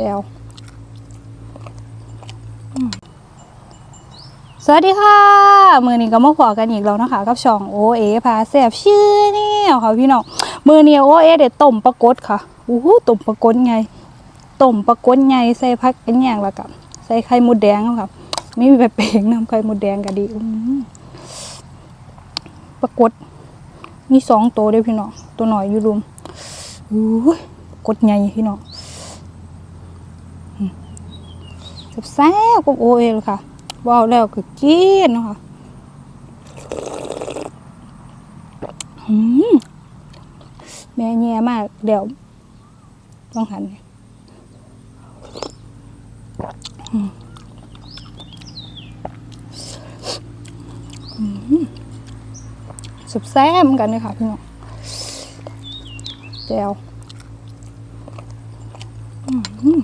จวสวัสดีค่ะ มือนี้ก็มาขอกันอีกแล้วนะคะ กับช่องโอเอพาแสบชื่อนี่ค่ะพี่น้องมือนี้โอเอเด็ดต้มปลากดค่ะอู้หูต้มปลากดไงต้มปลากดไงใส่ผักกันอย่างละกับใส่ไข่มดแดงค่ะไม่มีแบบเปงน้ำไข่มดแดงก็ดีปลากดมีสองตัวเด้อพี่น้องตัวหน่อยอยู่รุมอู้ยกดใหญ่พี่น้องอืม แซ่บกับโอเอลค่ะว้าวแล้วก็กินเนาะค่ะอืมแม่แย่มากเดี๋ยวต้องหันสุบแซ่บเหมือนกันเลยค่ะพี่น้องแจวอื้อหือ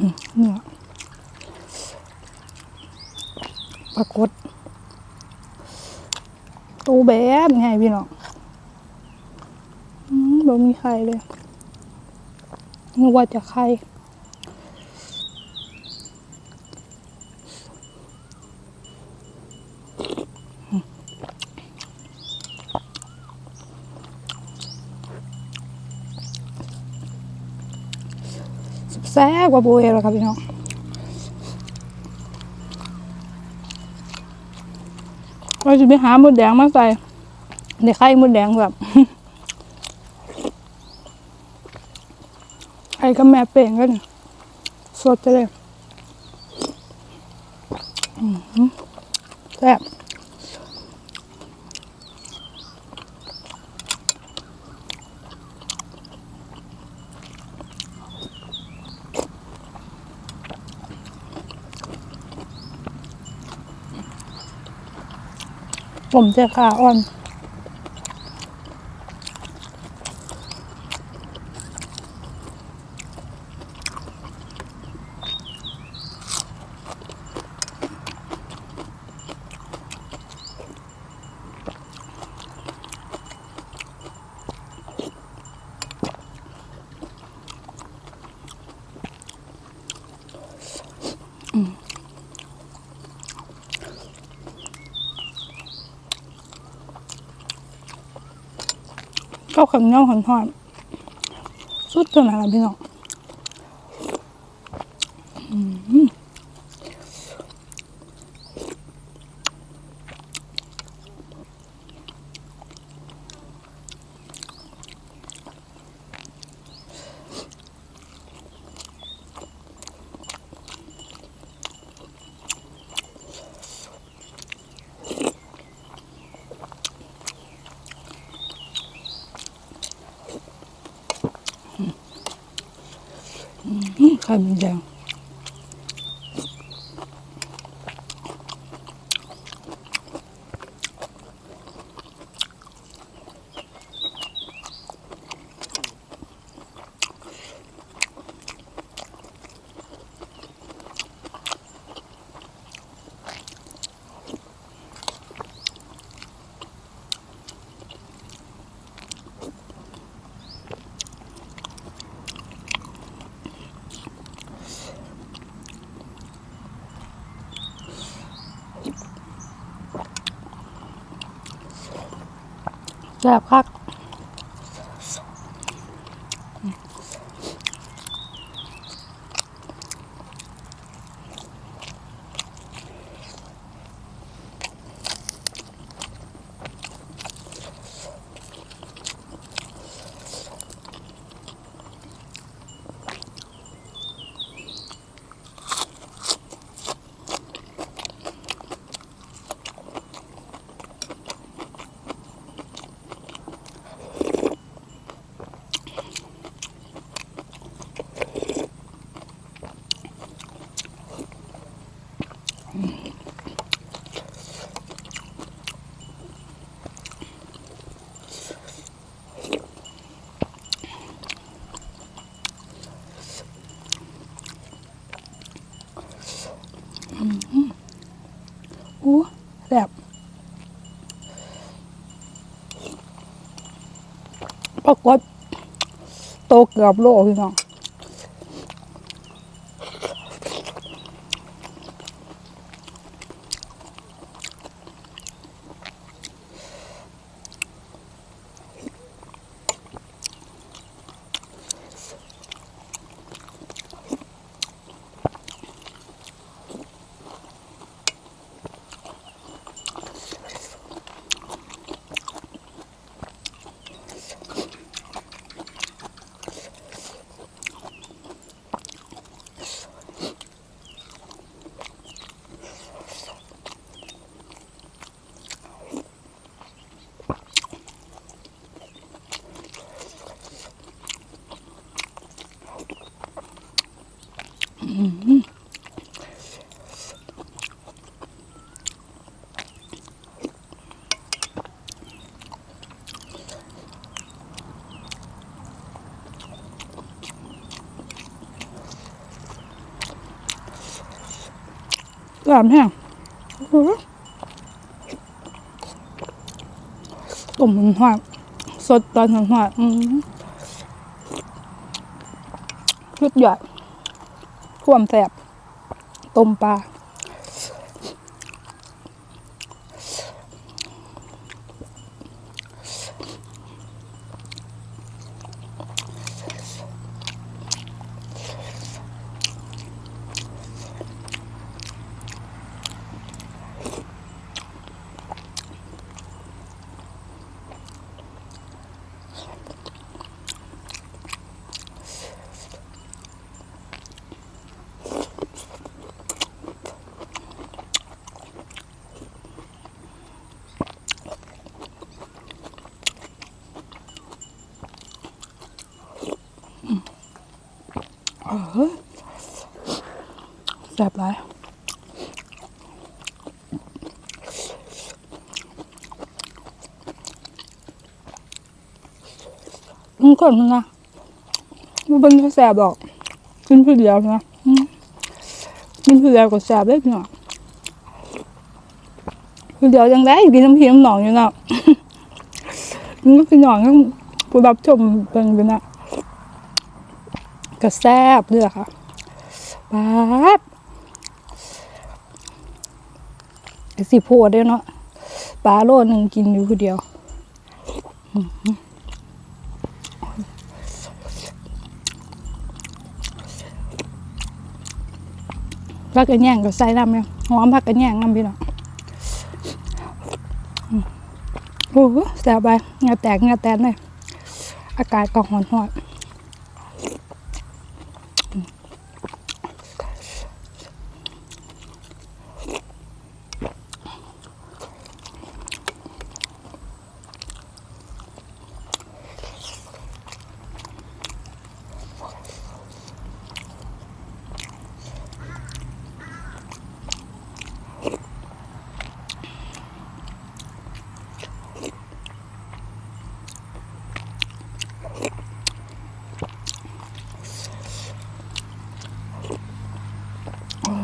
อืมเนี่ยปรากฏ ตูแบบไงพี่น้องอืมบ่มีใครเลยนึกว่าจะใครแซ่บกว่าโบเอแล้วครับพี่น้อง เราจะไปหาหมดแดงมาใส่ในไข่หมดแดงแบบไข่กับแม่เป่งกันสดจะเลยแซ่บ ผมเจะขาอ่อน ข้าขันเงาขันทอดสุดตัวไหนล่ะพี่น้องอืม ไข่ บคัก ปรากฏโตเกือบโลพี่น้อง หลามแห้งต้มมันหวานสดตอนหวานหอืมชุดใหญ่ท่วมแสบต้มปลา แซ่บหลาย มันก่อนมันะมันเป็นแซ่บอกกินเพื่อเดียวนะกินเพื่อเดียวก็แซบเลยพี่น้องเพื่อเดียวยังได้กินน้ำพีน้ำหนองอยู่เนาะมันก็พี่น้องก็ผู้รับชมเป็นเป็นะก็แซ่บเลยค่ะปาดไอ้สิโพดด้เนาะปลาโลหนึ่งกินอยู่คนเดียว อื ผักกระแยงก็ใส่น้ำเนี่ยหอมผักกระแยงน้ำพี่น้องโอ้โหแซ่บไปเงาแตกเงาแตนเลยอากาศก็หอนหอน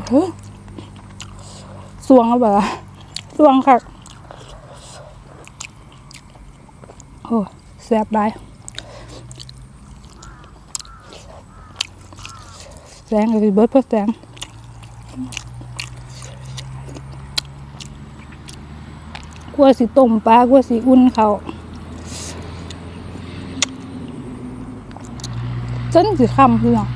สวงเอาแบบสวงค่ะโอ้แซ่บได้แสงก็คือเบิร์ดเพื่อแสงกลัวสิต้มปลากลัวสิอุ่นเขาจนสิคำเพื่อน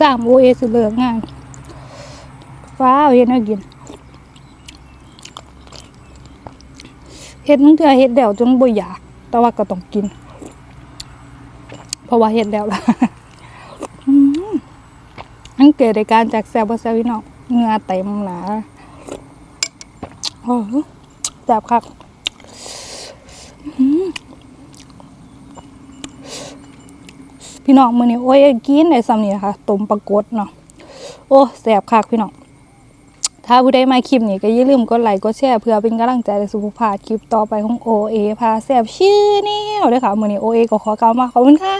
สามโอเอสเลิกงานฟ้าเอาเฮ็ดให้กินเฮ็ดมึงเถื่อเฮ็ดแล้วจนบ่อยาก แต่ว่าก็ต้องกิน เพราะว่าเฮ็ดแล้วละอันเกิดในการจากแซวบ่แซวพี่น้องเงือเต็มหนาโอ้แซบคักอืม พี่น้องมือนี้โอ้ยกินได้ซ้ำนี่นะคะต้มปลากดเนาะโอ้แสบคักพี่น้องถ้าผู้ใดมาคลิปนี้ก็อย่าลืมกดไลค์กดแชร์เพื่อเป็นกำลังใจในสุภาพคลิปต่อไปของโอเอพาแสบชื่อแนวด้วยค่ะมือนี้โอเอก็ขอกล่าวมาขอบคุณค่ะ